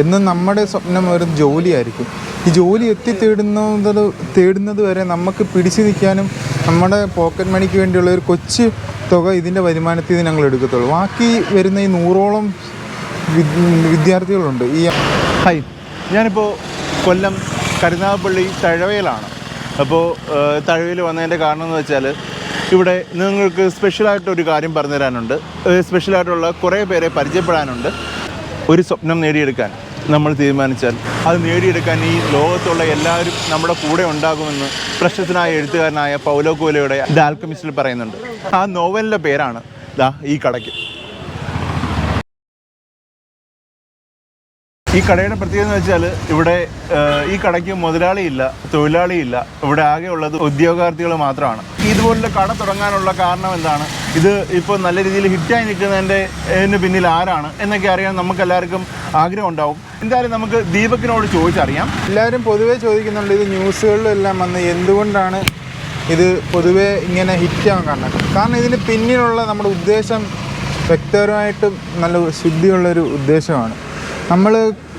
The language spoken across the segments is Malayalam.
എന്നും നമ്മുടെ സ്വപ്നം ഒരു ജോലിയായിരിക്കും. ഈ ജോലി എത്തി തേടുന്നത് തേടുന്നത് വരെ നമുക്ക് പിടിച്ചു നിൽക്കാനും നമ്മുടെ പോക്കറ്റ് മണിക്ക് വേണ്ടിയുള്ള ഒരു കൊച്ചു തുക ഇതിന്റെ വരുമാനത്തിൽ നിന്ന് ഞങ്ങൾ എടുക്കത്തുള്ളൂ. ബാക്കി വരുന്ന ഈ നൂറോളം വിദ്യാർത്ഥികളുണ്ട്. ഈ ഹൈ ഞാനിപ്പോൾ കൊല്ലം കരുനാഗപ്പള്ളി തഴവയിലാണ്. അപ്പോൾ തഴവയിൽ വന്നതിന്റെ കാരണം എന്ന് വെച്ചാൽ ഇവിടെ നിങ്ങൾക്ക് സ്പെഷ്യലായിട്ട് ഒരു കാര്യം പറഞ്ഞു തരാനുണ്ട് സ്പെഷ്യലായിട്ടുള്ള കുറേ പേരെ പരിചയപ്പെടാനുണ്ട്. ഒരു സ്വപ്നം നേടിയെടുക്കാൻ. നമ്മൾ തീരുമാനിച്ചാൽ അത് നേടിയെടുക്കാൻ ഈ ലോകത്തുള്ള എല്ലാവരും നമ്മുടെ കൂടെ ഉണ്ടാകുമെന്ന് പ്രശസ്തനായ എഴുത്തുകാരനായ പൗലോ കോലയുടെ ദ ആൽക്കമിസ്റ്റിൽ പറയുന്നുണ്ട്. ആ നോവലിന്റെ പേരാണ് ദാ ഈ കടയ്ക്ക്. ഈ കടയുടെ പ്രത്യേകത എന്ന് വെച്ചാൽ ഇവിടെ ഈ കടയ്ക്ക് മുതലാളിയില്ല തൊഴിലാളിയില്ല. ഇവിടെ ആകെ ഉള്ളത് ഉദ്യോഗാർത്ഥികൾ മാത്രമാണ്. ഇതുപോലുള്ള കട തുടങ്ങാനുള്ള കാരണം എന്താണ്? ഇത് ഇപ്പോൾ നല്ല രീതിയിൽ ഹിറ്റായി നിൽക്കുന്നതിന്റെ ഇതിന് പിന്നിൽ ആരാണ് എന്നൊക്കെ അറിയാൻ നമുക്ക് എല്ലാവർക്കും ആഗ്രഹം ഉണ്ടാവും. എന്തായാലും നമുക്ക് ദീപകിനോട് ചോദിച്ചറിയാം. എല്ലാവരും പൊതുവേ ചോദിക്കുന്നുണ്ട് ഇത് ന്യൂസുകളിലെല്ലാം വന്ന് എന്തുകൊണ്ടാണ് ഇത് പൊതുവേ ഇങ്ങനെ ഹിറ്റാകാൻ കാരണം? കാരണം ഇതിന് പിന്നിലുള്ള നമ്മുടെ ഉദ്ദേശം വ്യക്തപരമായിട്ടും നല്ല ശുദ്ധിയുള്ളൊരു ഉദ്ദേശമാണ്. നമ്മൾ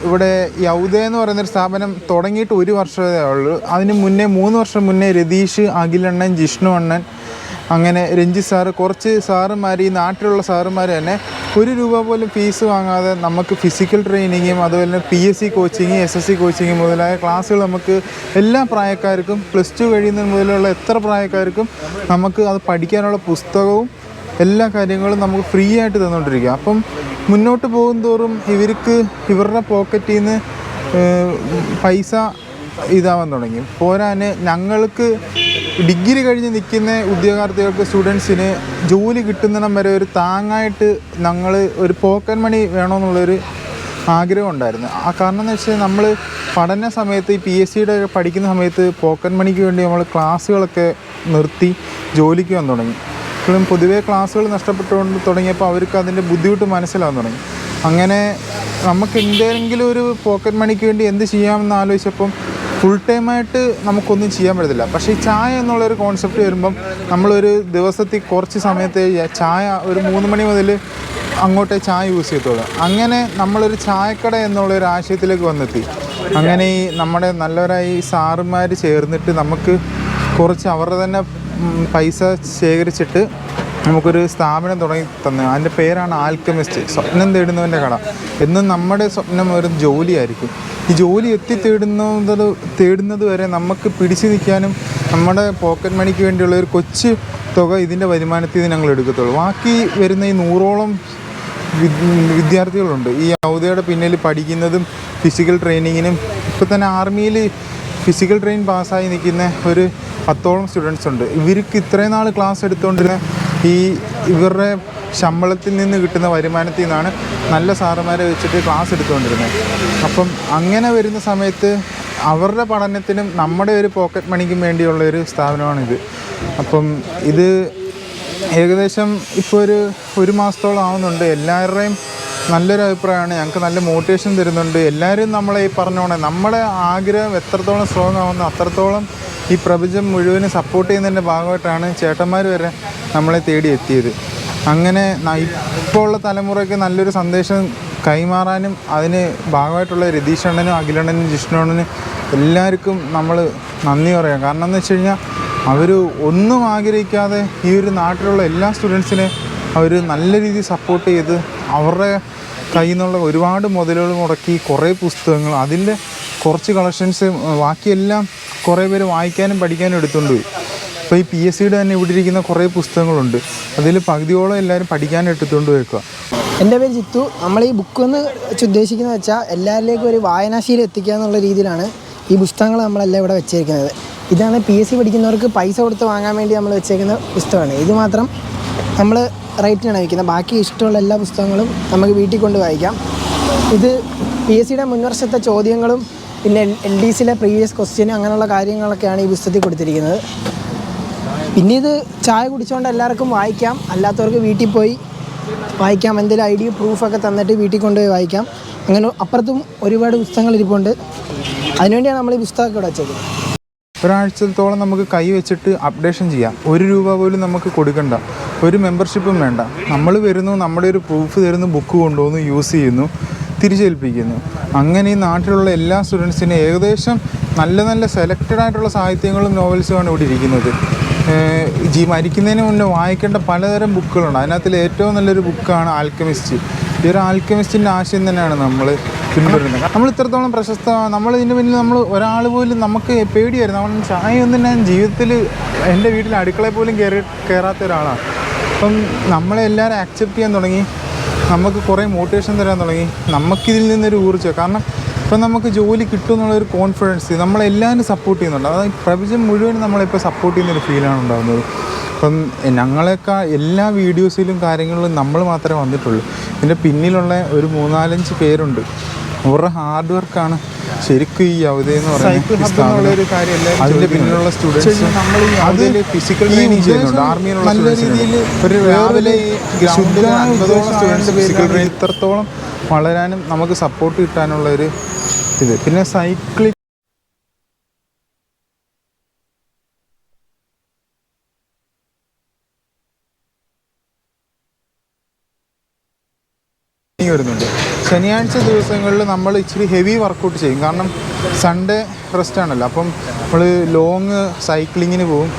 ഇവിടെ യൗദ എന്ന് പറയുന്നൊരു സ്ഥാപനം തുടങ്ങിയിട്ട് ഒരു വർഷമേ ഉള്ളൂ. അതിന് മുന്നേ മൂന്ന് വർഷം മുന്നേ രതീഷ് അഖിലണ്ണൻ ജിഷ്ണു അണ്ണൻ അങ്ങനെ രഞ്ജി സാറ് കുറച്ച് സാറുമാർ ഈ നാട്ടിലുള്ള സാറുമാർ തന്നെ ഒരു രൂപ പോലും ഫീസ് വാങ്ങാതെ നമുക്ക് ഫിസിക്കൽ ട്രെയിനിങ്ങും അതുപോലെ തന്നെ P S C coaching S S C coaching മുതലായ ക്ലാസ്സുകൾ നമുക്ക് എല്ലാ പ്രായക്കാർക്കും പ്ലസ് ടു കഴിയുന്നതിന് മുതലുള്ള എത്ര പ്രായക്കാർക്കും നമുക്ക് അത് പഠിക്കാനുള്ള പുസ്തകവും എല്ലാ കാര്യങ്ങളും നമുക്ക് ഫ്രീ ആയിട്ട് തന്നുകൊണ്ടിരിക്കുക അപ്പം മുന്നോട്ട് പോകും തോറും ഇവർക്ക് ഇവരുടെ പോക്കറ്റിൽ നിന്ന് പൈസ ഇതാവാൻ തുടങ്ങി. പോരാന് ഞങ്ങൾക്ക് ഡിഗ്രി കഴിഞ്ഞ് നിൽക്കുന്ന ഉദ്യോഗാർത്ഥികൾക്ക് സ്റ്റുഡൻസിന് ജോലി കിട്ടുന്നിടം വരെ ഒരു താങ്ങായിട്ട് ഞങ്ങൾ ഒരു പോക്കറ്റ് മണി വേണമെന്നുള്ളൊരു ആഗ്രഹം ഉണ്ടായിരുന്നു. ആ കാരണം എന്ന് വെച്ചാൽ നമ്മൾ പഠന സമയത്ത് ഈ പി എസ് സിയുടെ പഠിക്കുന്ന സമയത്ത് പോക്കറ്റ് മണിക്ക് വേണ്ടി നമ്മൾ ക്ലാസ്സുകളൊക്കെ നിർത്തി ജോലിക്ക് വന്നു തുടങ്ങി. ഇപ്പോഴും പൊതുവേ ക്ലാസ്സുകൾ നഷ്ടപ്പെട്ടുകൊണ്ട് തുടങ്ങിയപ്പോൾ അവർക്ക് അതിന്റെ ബുദ്ധിമുട്ട് മനസ്സിലാകാൻ തുടങ്ങി. അങ്ങനെ നമുക്ക് എന്തെങ്കിലും ഒരു പോക്കറ്റ് മണിക്ക് വേണ്ടി എന്ത് ചെയ്യാമെന്ന് ആലോചിച്ചപ്പം ഫുൾ ടൈമായിട്ട് നമുക്കൊന്നും ചെയ്യാൻ പറ്റത്തില്ല. പക്ഷേ ഈ ചായ എന്നുള്ളൊരു കോൺസെപ്റ്റ് വരുമ്പം നമ്മളൊരു ദിവസത്തിൽ കുറച്ച് സമയത്ത് ചായ ഒരു മൂന്ന് മണി മുതൽ അങ്ങോട്ടേ ചായ യൂസ് ചെയ്യത്തുള്ളൂ. അങ്ങനെ നമ്മളൊരു ചായക്കട എന്നുള്ള ഒരു ആശയത്തിലേക്ക് വന്നെത്തി. അങ്ങനെ ഈ നമ്മുടെ നല്ലവരായി സാറുമാർ ചേർന്നിട്ട് നമുക്ക് കുറച്ച് അവരുടെ തന്നെ പൈസ ശേഖരിച്ചിട്ട് നമുക്കൊരു സ്ഥാപനം തുടങ്ങി തന്നെ. അതിന്റെ പേരാണ് ആൽക്കമിസ്റ്റ്. സ്വപ്നം തേടുന്നവന്റെ കട. എന്നും നമ്മുടെ സ്വപ്നം ഒരു ജോലിയായിരിക്കും. ഈ ജോലി എത്തി തേടുന്നത് തേടുന്നത് വരെ നമുക്ക് പിടിച്ചു നിൽക്കാനും നമ്മുടെ പോക്കറ്റ് മണിക്ക് വേണ്ടിയുള്ള ഒരു കൊച്ചു തുക ഇതിന്റെ വരുമാനത്തിൽ നിന്ന് ഞങ്ങൾ എടുക്കത്തുള്ളൂ. ബാക്കി വരുന്ന ഈ നൂറോളം വിദ്യാർത്ഥികളുണ്ട്. ഈ ഔദയുടെ പിന്നിൽ പഠിക്കുന്നതും ഫിസിക്കൽ ട്രെയിനിങ്ങിനും ഇപ്പോൾ തന്നെ ആർമിയിൽ ഫിസിക്കൽ ട്രെയിൻ പാസ്സായി നിൽക്കുന്ന ഒരു പത്തോളം സ്റ്റുഡൻസ് ഉണ്ട്. ഇവർക്ക് ഇത്രയും നാൾ ക്ലാസ് എടുത്തുകൊണ്ടിരുന്ന ഈ ഇവരുടെ ശമ്പളത്തിൽ നിന്ന് കിട്ടുന്ന വരുമാനത്തിൽ നിന്നാണ് നല്ല സാറുമാരെ വെച്ചിട്ട് ക്ലാസ് എടുത്തുകൊണ്ടിരുന്നത് അപ്പം അങ്ങനെ വരുന്ന സമയത്ത് അവരുടെ പഠനത്തിനും നമ്മുടെ ഒരു പോക്കറ്റ് മണിക്കും വേണ്ടിയുള്ള ഒരു സ്ഥാപനമാണിത്. അപ്പം ഇത് ഏകദേശം ഇപ്പോൾ ഒരു ഒരു മാസത്തോളം ആവുന്നുണ്ട്. എല്ലാവരുടെയും നല്ലൊരു അഭിപ്രായമാണ്. ഞങ്ങൾക്ക് നല്ല മോട്ടിവേഷൻ തരുന്നുണ്ട്. എല്ലാവരും നമ്മളെ ഈ പറഞ്ഞോണേ. നമ്മുടെ ആഗ്രഹം എത്രത്തോളം സ്ട്രോങ് ആവുന്നു അത്രത്തോളം ഈ പ്രപഞ്ചം മുഴുവനും സപ്പോർട്ട് ചെയ്യുന്നതിന്റെ ഭാഗമായിട്ടാണ് ചേട്ടന്മാർ വരെ നമ്മളെ തേടി എത്തിയത്. അങ്ങനെ ഇപ്പോൾ ഉള്ള തലമുറയ്ക്ക് നല്ലൊരു സന്ദേശം കൈമാറാനും അതിന് ഭാഗമായിട്ടുള്ള രതീഷണ്ണനും അഖിലണ്ണനും ജിഷ്ണുണ്ണനും എല്ലാവർക്കും നമ്മൾ നന്ദി പറയാം. കാരണം എന്ന് വെച്ച് കഴിഞ്ഞാൽ അവർ ഒന്നും ആഗ്രഹിക്കാതെ ഈ ഒരു നാട്ടിലുള്ള എല്ലാ സ്റ്റുഡൻസിനെ അവർ നല്ല രീതിയിൽ സപ്പോർട്ട് ചെയ്ത് അവരുടെ കയ്യിൽ നിന്നുള്ള ഒരുപാട് മുതലുകൾ മുടക്കി കുറേ പുസ്തകങ്ങൾ അതിന്റെ കുറച്ച് കളക്ഷൻസ് ബാക്കിയെല്ലാം കുറേ പേര് വായിക്കാനും പഠിക്കാനും എടുത്തുകൊണ്ട് പോയി. അപ്പോൾ ഈ പി എസ് സിയുടെ തന്നെ ഇവിടെ ഇരിക്കുന്ന കുറേ പുസ്തകങ്ങളുണ്ട്. അതിൽ പകുതിയോളം എല്ലാവരും പഠിക്കാൻ എടുത്തുകൊണ്ട് വയ്ക്കുക എന്റെ പേര് ചിത്തു നമ്മൾ ഈ ബുക്ക് എന്ന് ഉദ്ദേശിക്കുന്നത് വെച്ചാൽ എല്ലാവരിലേക്കും ഒരു വായനാശീലം എത്തിക്കുക എന്നുള്ള രീതിയിലാണ് ഈ പുസ്തകങ്ങൾ നമ്മളെല്ലാം ഇവിടെ വെച്ചേക്കുന്നത് ഇതാണ് പി എസ് സി പഠിക്കുന്നവർക്ക് പൈസ കൊടുത്ത് വാങ്ങാൻ വേണ്ടി നമ്മൾ വെച്ചേക്കുന്ന പുസ്തകമാണ്. ഇത് മാത്രം നമ്മൾ റേറ്റിനാണ് വയ്ക്കുന്നത് ബാക്കി ഇഷ്ടമുള്ള എല്ലാ പുസ്തകങ്ങളും നമുക്ക് വീട്ടിൽ കൊണ്ട് വായിക്കാം. ഇത് പി എസ് സിയുടെ മുൻവർഷത്തെ ചോദ്യങ്ങളും പിന്നെ എൽ ഡി സിയിലെ പ്രീവിയസ് ക്വസ്റ്റ്യൻ അങ്ങനെയുള്ള കാര്യങ്ങളൊക്കെയാണ് ഈ പുസ്തകത്തിൽ കൊടുത്തിരിക്കുന്നത്. പിന്നെ ഇത് ചായ കുടിച്ചുകൊണ്ട് എല്ലാവർക്കും വായിക്കാം. അല്ലാത്തവർക്ക് വീട്ടിൽ പോയി വായിക്കാം. എന്തെങ്കിലും ഐ ഡി പ്രൂഫൊക്കെ തന്നിട്ട് വീട്ടിൽ കൊണ്ടുപോയി വായിക്കാം. അങ്ങനെ അപ്പുറത്തും ഒരുപാട് പുസ്തകങ്ങൾ ഇരിപ്പുണ്ട്. അതിനുവേണ്ടിയാണ് നമ്മൾ ഈ പുസ്തകമൊക്കെ ഇവിടെ വെച്ചത്. ഒരാഴ്ചത്തോളം നമുക്ക് കൈ വെച്ചിട്ട് അപ്ഡേഷൻ ചെയ്യാം. ഒരു രൂപ പോലും നമുക്ക് കൊടുക്കണ്ട. ഒരു മെമ്പർഷിപ്പും വേണ്ട. നമ്മൾ വരുന്നു നമ്മുടെ ഒരു പ്രൂഫ് തരുന്നു ബുക്ക് കൊണ്ടുപോകുന്നു യൂസ് ചെയ്യുന്നു. തിരിച്ചേൽപ്പിക്കുന്നു. അങ്ങനെ ഈ നാട്ടിലുള്ള എല്ലാ സ്റ്റുഡൻസിനും ഏകദേശം നല്ല നല്ല സെലക്റ്റഡ് ആയിട്ടുള്ള സാഹിത്യങ്ങളും നോവൽസുമാണ് ഇവിടെ ഇരിക്കുന്നത്. ജി മരിക്കുന്നതിന് മുന്നേ വായിക്കേണ്ട പലതരം ബുക്കുകളുണ്ട്. അതിനകത്തിൽ ഏറ്റവും നല്ലൊരു ബുക്കാണ് ആൽക്കമിസ്റ്റ് ഈ ഒരു ആൽക്കമിസ്റ്റിന്റെ ആശയം തന്നെയാണ് നമ്മൾ പിന്തുടരുന്നത്. നമ്മൾ ഇത്രത്തോളം പ്രശസ്തമാണ്. നമ്മൾ ഇതിന് പിന്നിൽ നമ്മൾ ഒരാൾ പോലും നമുക്ക് പേടിയായിരുന്നു. നമ്മൾ ചായ ഒന്നും ഞാൻ ജീവിതത്തിൽ എന്റെ വീട്ടിൽ അടുക്കളയിൽ പോലും കയറി കയറാത്ത ഒരാളാണ്. അപ്പം നമ്മളെ എല്ലാവരും ആക്സെപ്റ്റ് ചെയ്യാൻ തുടങ്ങി. നമുക്ക് കുറേ മോട്ടിവേഷൻ തരാൻ തുടങ്ങി. നമുക്കിതിൽ നിന്നൊരു ഊർജം. കാരണം ഇപ്പം നമുക്ക് ജോലി കിട്ടും എന്നുള്ളൊരു കോൺഫിഡൻസ് നമ്മളെല്ലാവരും സപ്പോർട്ട് ചെയ്യുന്നുണ്ട്. അതായത് പ്രപഞ്ചം മുഴുവൻ നമ്മളിപ്പോൾ സപ്പോർട്ട് ചെയ്യുന്നൊരു ഫീലാണ് ഉണ്ടാകുന്നത് അപ്പം ഞങ്ങളെക്കാൾ എല്ലാ വീഡിയോസിലും കാര്യങ്ങളിലും നമ്മൾ മാത്രമേ വന്നിട്ടുള്ളൂ. ഇതിന്റെ പിന്നിലുള്ള ഒരു മൂന്നാലഞ്ച് പേരുണ്ട്. അവരുടെ ഹാർഡ് വർക്കാണ് ശരിക്കും ഈ അവധി എന്ന് പറയുന്നത് അതിന്റെ പിന്നിലുള്ള സ്റ്റുഡൻസ് നമ്മൾ ഈ അതിൽ ഫിസിക്കൽ ട്രെയിനിങ് ചെയ്യുന്നുണ്ട്. ആർമിയിലുള്ള നല്ല രീതിയിൽ ഒരു രാവിലെ ശുദ്ധമായ അൻപതോളം സ്റ്റുഡൻസ് ഫിസിക്കൽ ട്രെയിൻ ഇത്രത്തോളം വളരാനും നമുക്ക് സപ്പോർട്ട് കിട്ടാനുള്ള ഒരു ഇത്. പിന്നെ സൈക്ലിംഗ് വരുന്നുണ്ട്. ശനിയാഴ്ച ദിവസങ്ങളിൽ നമ്മൾ ഇച്ചിരി ഹെവി വർക്കൗട്ട് ചെയ്യും. കാരണം സൺഡേ റെസ്റ്റ് ആണല്ലോ. അപ്പം നമ്മൾ ലോങ് സൈക്ലിങ്ങിന് പോകും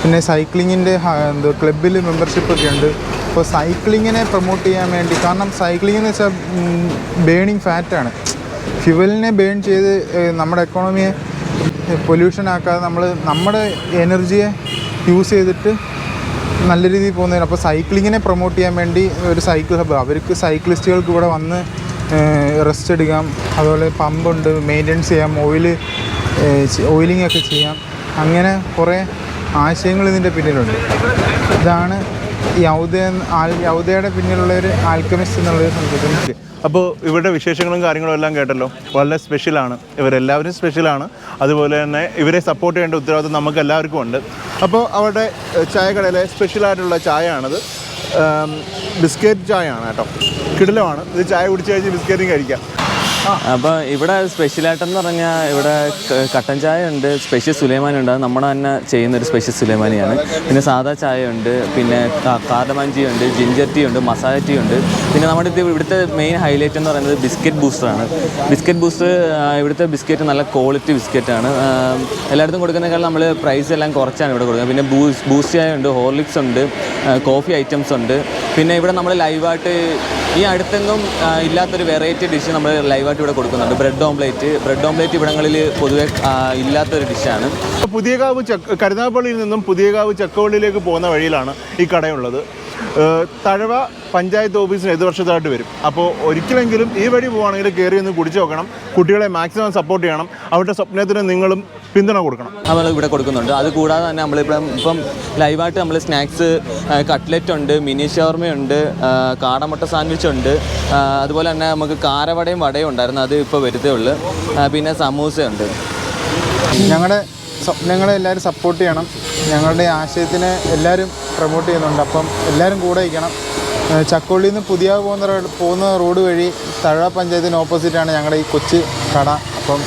പിന്നെ സൈക്ലിങ്ങിന്റെ എന്തോ ക്ലബിൽ മെമ്പർഷിപ്പ് ഒക്കെ ഉണ്ട്. അപ്പോൾ സൈക്ലിങ്ങിനെ പ്രൊമോട്ട് ചെയ്യാൻ വേണ്ടി കാരണം സൈക്ലിംഗ് എന്ന് വെച്ചാൽ ബേണിങ് ഫാറ്റാണ് ഫ്യുവലിനെ ബേൺ ചെയ്ത് നമ്മുടെ എക്കോണമിയെ പൊല്യൂഷൻ ആക്കാതെ നമ്മൾ നമ്മുടെ എനർജിയെ യൂസ് ചെയ്തിട്ട് നല്ല രീതിയിൽ പോകുന്നതിന്. അപ്പോൾ സൈക്ലിങ്ങിനെ പ്രൊമോട്ട് ചെയ്യാൻ വേണ്ടി ഒരു സൈക്കിൾ ഹബ്ബ് അവർക്ക് സൈക്ലിസ്റ്റുകൾക്ക് ഇവിടെ വന്ന് റെസ്റ്റ് എടുക്കാം. അതുപോലെ പമ്പുണ്ട് മെയിന്റെനൻസ് ചെയ്യാം ഓയിൽ ഓയിലിംഗ് ഒക്കെ ചെയ്യാം. അങ്ങനെ കുറേ ആശയങ്ങൾ ഇതിന്റെ പിന്നിലുണ്ട്. ഇതാണ് യൗദ യൗദയുടെ പിന്നിലുള്ള ഒരു ആൽക്കമിസ്റ്റ് എന്നുള്ളൊരു സംഗീതം അപ്പോൾ ഇവരുടെ വിശേഷങ്ങളും കാര്യങ്ങളും എല്ലാം കേട്ടല്ലോ. വളരെ സ്പെഷ്യലാണ് ഇവരെല്ലാവരും സ്പെഷ്യലാണ് അതുപോലെ തന്നെ ഇവരെ സപ്പോർട്ട് ചെയ്യേണ്ട ഉത്തരവാദിത്വം നമുക്ക് എല്ലാവർക്കും ഉണ്ട്. അപ്പോൾ അവരുടെ ചായക്കടയിലെ സ്പെഷ്യലായിട്ടുള്ള ചായയാണത്. ബിസ്ക്കറ്റ് ചായയാണ് കേട്ടോ. കിടിലമാണ്. ഇത് ചായ കുടിച്ച് കഴിഞ്ഞ് ബിസ്ക്കറ്റും കഴിക്കാം. അപ്പോൾ ഇവിടെ സ്പെഷ്യലായിട്ടെന്ന് പറഞ്ഞാൽ ഇവിടെ കട്ടൻ ചായ ഉണ്ട് സ്പെഷ്യൽ സുലൈമാനി ഉണ്ട് അത് നമ്മുടെ തന്നെ ചെയ്യുന്ന ഒരു സ്പെഷ്യൽ സുലൈമാനിയാണ്. പിന്നെ സാദാ ചായ ഉണ്ട് പിന്നെ ക- കാർഡമൻ ഉണ്ട് ജിഞ്ചർ ടീ ഉണ്ട് മസാല ടീ ഉണ്ട്. പിന്നെ നമ്മുടെ ഇത് ഇവിടുത്തെ മെയിൻ ഹൈലൈറ്റ് എന്ന് പറയുന്നത് ബിസ്ക്കറ്റ് ബൂസ്റ്ററാണ് ബിസ്ക്കറ്റ് ബൂസ്റ്റർ ഇവിടുത്തെ ബിസ്ക്കറ്റ് നല്ല ക്വാളിറ്റി ബിസ്ക്കറ്റാണ് എല്ലായിടത്തും കൊടുക്കുന്നതിനേക്കാൾ നമ്മൾ പ്രൈസ് എല്ലാം കുറച്ചാണ് ഇവിടെ കൊടുക്കുന്നത്. പിന്നെ ബൂസ് ബൂസ്റ്റ് ചായ ഉണ്ട് ഹോർലിക്സ് ഉണ്ട്. കോഫി ഐറ്റംസ് ഉണ്ട്. പിന്നെ ഇവിടെ നമ്മൾ ലൈവായിട്ട് ഈ അടുത്തെങ്ങും ഇല്ലാത്തൊരു വെറൈറ്റി ഡിഷ് നമ്മൾ ലൈവായിട്ട് ഇവിടെ കൊടുക്കുന്നുണ്ട്. ബ്രെഡ് ഓംപ്ലേറ്റ്. ബ്രെഡ് ഓംപ്ലേറ്റ് ഇവിടങ്ങളിൽ പൊതുവെ ഇല്ലാത്തൊരു ഡിഷാണ് പുതിയകാവ് ചക്ക കരുനാഗപ്പള്ളിയിൽ നിന്നും പുതിയകാവ് ചക്കവള്ളിയിലേക്ക് പോകുന്ന വഴിയിലാണ് ഈ കടയുള്ളത്. തഴവ പഞ്ചായത്ത് ഓഫീസിന് എതിർവശത്തായിട്ട് വരും? അപ്പോൾ ഒരിക്കലെങ്കിലും ഈ വഴി പോവുകയാണെങ്കിൽ കയറി ഒന്ന് കുടിച്ചു നോക്കണം. കുട്ടികളെ മാക്സിമം സപ്പോർട്ട് ചെയ്യണം. അവരുടെ സ്വപ്നത്തിന് നിങ്ങളും പിന്തുണ കൊടുക്കണം. നമ്മൾ ഇവിടെ കൊടുക്കുന്നുണ്ട്. അത് കൂടാതെ തന്നെ നമ്മളിപ്പം ഇപ്പം ലൈവായിട്ട് നമ്മൾ സ്നാക്സ് കട്ട്ലറ്റ് ഉണ്ട് മിനി ഷവർമയുണ്ട് കാടമുട്ട സാൻഡ്വിച്ച് ഉണ്ട് അതുപോലെ തന്നെ നമുക്ക് കാരവടയും വടയും ഉണ്ടായിരുന്നു. അത് ഇപ്പോൾ വരുത്തേ ഉള്ളൂ. പിന്നെ സമൂസയുണ്ട് ഞങ്ങളുടെ സ്വപ്നങ്ങളെ എല്ലാവരും സപ്പോർട്ട് ചെയ്യണം. ഞങ്ങളുടെ ആശയത്തിനെ എല്ലാവരും പ്രൊമോട്ട് ചെയ്യുന്നുണ്ട്. അപ്പം എല്ലാവരും കൂടെ ഇരിക്കണം. ചക്കോളിയിൽ നിന്ന് പുതിയ പോകുന്ന റോഡ് പോകുന്ന റോഡ് വഴി തഴ പഞ്ചായത്തിന് ഓപ്പോസിറ്റാണ് ഞങ്ങളുടെ ഈ കൊച്ചു കട. അപ്പം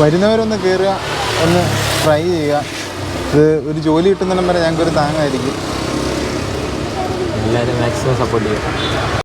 വരുന്നവരൊന്ന് കയറുക ഒന്ന് ട്രൈ ചെയ്യുക. ഇത് ഒരു ജോലി കിട്ടുന്നിടം വരെ ഞങ്ങൾക്കൊരു താങ്ങായിരിക്കും. എല്ലാവരും മാക്സിമം സപ്പോർട്ട് ചെയ്യുക